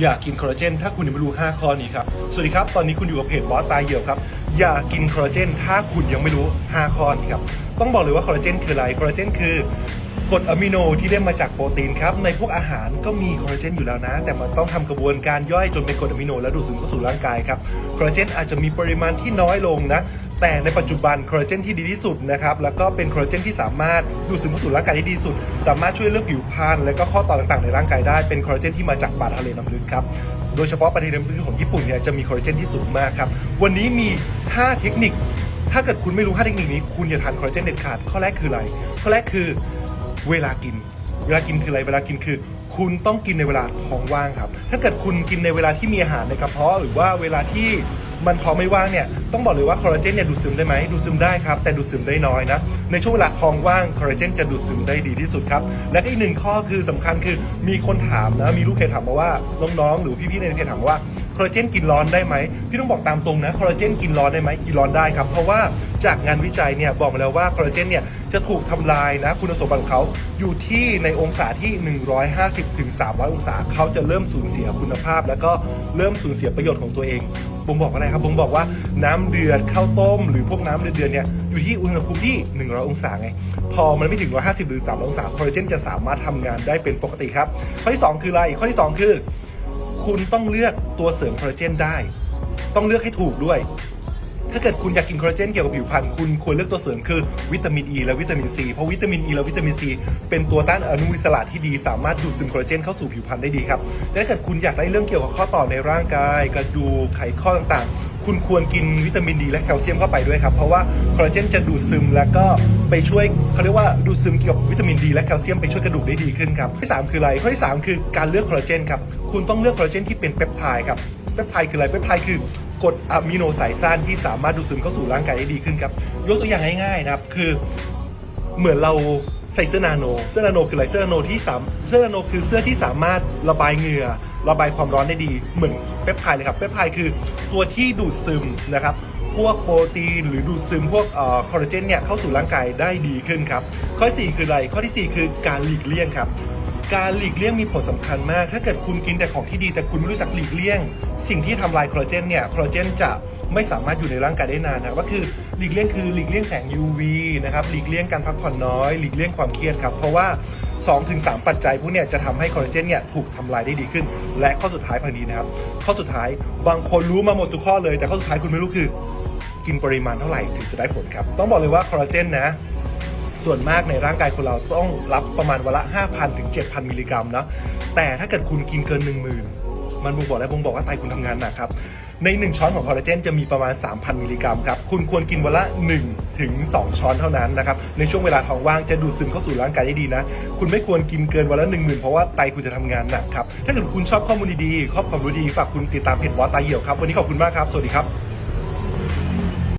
อยากกินคอลลาเจนถ้าคุณยังไม่รู้ 5 ข้อนี้ครับ สวัสดีครับ ตอนนี้คุณอยู่กับเพจบอสตายเหี่ยวครับ อยากกินคอลลาเจนถ้าคุณยังไม่รู้ 5 ข้อนี้ครับ ต้องบอกเลยว่าคอลลาเจนคืออะไร คอลลาเจนคือ กรดอะมิโนที่ได้มาจากโปรตีนครับ ในพวกอาหารก็มีคอลลาเจนอยู่แล้วนะ แต่มันต้องทำกระบวนการย่อยจนเป็นกรดอะมิโนและดูดซึมเข้าสู่ร่างกายครับคอลลาเจนอาจจะมีปริมาณที่น้อยลงนะแต่ในปัจจุบันคอลลาเจนที่ดีที่สุดนะครับแล้วก็เป็นคอลลาเจนที่สามารถดูดซึมเข้าสู่ร่างกายได้ดีสุด สามารถช่วยเรื่องผิวพรรณและก็ข้อต่อต่างๆในร่างกายได้เป็นคอลลาเจนที่มาจากปลาทะเลน้ำลึกครับโดยเฉพาะปลาทะเลน้ำลึกของญี่ปุ่นเนี่ยจะมีคอลลาเจนที่สูงมากครับวันนี้มี 5 เทคนิค ถ้าเกิดคุณไม่รู้5เทคนิคนี้ คุณอย่าทานคอลลาเจนเด็ดขาดข้อแรกคืออะไรข้อแรกคือ เวลากิน เวลากินคืออะไรเวลากินคือ คุณต้องกินในเวลาท้องว่างครับ ถ้าเกิดคุณกินในเวลาที่มีอาหารในกระเพาะหรือว่าเวลาที่มันท้องไม่ว่างเนี่ยต้องบอกเลยว่าคอลลาเจนเนี่ยดูดซึมได้ไหมดูดซึมได้ครับ แต่ดูดซึมได้น้อยนะ ในช่วงเวลาท้องว่างคอลลาเจนจะดูดซึมได้ดีที่สุดครับ และก็อีกหนึ่งข้อคือสำคัญคือมีคนถามนะมีลูกเพจถามมาว่าน้องๆหรือพี่ๆในเพจถามว่าคอลลาเจนกินร้อนได้ไหมพี่ต้องบอกตามตรงนะคอลลาเจนกินร้อนได้ไหมกินร้อนได้ครับเพราะว่าจากงานวิจัยเนี่ยบอกมาแล้วว่าคอลลาเจนเนี่ย จะถูกทำลายนะคุณสมบัติของเขาอยู่ที่ในองศาที่ 150ถึง300 องศาเขาจะเริ่มสูญเสียคุณภาพ แล้วก็เริ่มสูญเสียประโยชน์ของตัวเองบ่งบอกอะไรครับบ่งบอกว่าน้ำเดือดข้าวต้ม หรือพวกน้ำเดือดเนี่ยอยู่ที่อุณหภูมิที่ 100 องศาไง พอมันไม่ถึง 150 หรือ 300 องศาคอลลาเจนจะสามารถทำงานได้เป็นปกติครับ ข้อที่ 2 คืออะไร ข้อที่ 2 คือ คุณต้องเลือกตัวเสริมคอลลาเจนได้ ต้องเลือกให้ถูกด้วย ถ้าเกิดคุณอยากกินคอลลาเจนเกี่ยวกับผิวพรรณคุณควรเลือกตัวเสริมคือวิตามินอ e ีและวิตามินซีเพราะวิตามินอ e ีและวิตามินซีเป็นตัวต้านอนุมูลอิสระที่ดี สามารถดูดซึมคอลลาเจนเข้าสู่ผิวพรรณได้ดีครับและถ้าเกิดคุณอยากได้เรื่องเกี่ยวกับข้อต่อในร่างกาย กระดูกไขข้อต่างๆ คุณควรกินวิตามินดีและแคลเซียมเข้าไปด้วยครับเพราะว่าคอลลาเจนจะดูดซึมแล้วก็ไปช่วยเขาเรียกว่าดูดซึมเกี่ยวกับวิตามินดีและแคลเซียมไปช่วยกระดูกได้ดีขึ้นครับข้อที่สามคืออะไรข้อที่สามคือการเลือกคอลลาเจนครับคุณต้องเลือกคอลลาเจนที่เป็นเปปไทด์ครับเปปไทด์คืออะไรเปปไทด์คือ กรดอะมิโนสายสั้นที่สามารถดูดซึมเข้าสู่ร่างกายได้ดีขึ้นครับ ยกตัวอย่างง่ายๆนะครับ คือเหมือนเราใส่เสื้อนาโน เสื้อนาโนคืออะไร เสื้อนาโนที่สามเสื้อนาโนคือเสื้อที่สามารถระบายเหงื่อ ระบายความร้อนได้ดี เหมือนเปปไทด์เลยครับ เปปไทด์คือตัวที่ดูดซึมนะครับ พวกโปรตีนหรือดูดซึมพวกเอ่อคอลลาเจนเนี่ยเข้าสู่ร่างกายได้ดีขึ้นครับ ข้อที่สี่คืออะไร ข้อที่สี่คือการหลีกเลี่ยงครับ การหลีกเลี่ยงมีผลสำคัญมาก ถ้าเกิดคุณกินแต่ของที่ดีแต่คุณไม่รู้จักหลีกเลี่ยง สิ่งที่ทำลายคอลลาเจนเนี่ย คอลลาเจนจะไม่สามารถอยู่ในร่างกายได้นานนะก็คือหลีกเลี่ยงคือหลีกเลี่ยงแสง UV นะครับ หลีกเลี่ยงการพักผ่อนน้อย หลีกเลี่ยงความเครียดครับ เพราะว่า 2-3 ปัจจัยพวกเนี้จะทำให้คอลลาเจนเนี่ยถูกทำลายได้ดีขึ้น และข้อสุดท้ายพังนี้นะครับ ข้อสุดท้ายบางคนรู้มาหมดทุกข้อเลย แต่ข้อสุดท้ายคุณไม่รู้คือ กินปริมาณเท่าไหร่ถึงจะได้ผลครับ ต้องบอกเลยว่าคอลลาเจนนะ ส่วนมากในร่างกายคนเราต้องรับประมาณวันละ 5,000 ถึง 7,000 มิลลิกรัมนะแต่ถ้าเกิดคุณกินเกิน 10,000 มันบ่งบอกแล้วบ่งบอกว่าไตคุณทำงานหนักครับใน 1 ช้อนของคอลลาเจนจะมีประมาณ 3,000 มิลลิกรัมครับ คุณควรกินวันละ 1 ถึง 2 ช้อนเท่านั้นนะครับ ในช่วงเวลาท้องว่างจะดูดซึมเข้าสู่ร่างกายได้ดีนะ คุณไม่ควรกินเกินวันละ 10,000 เพราะว่าไตคุณจะทำงานหนักครับ ถ้าเกิดคุณชอบข้อมูลดีๆข้อความรู้ดี ฝากคุณติดตามเพจบอสไตเหี่ยวครับ วันนี้ขอบคุณมากครับ สวัสดีครับ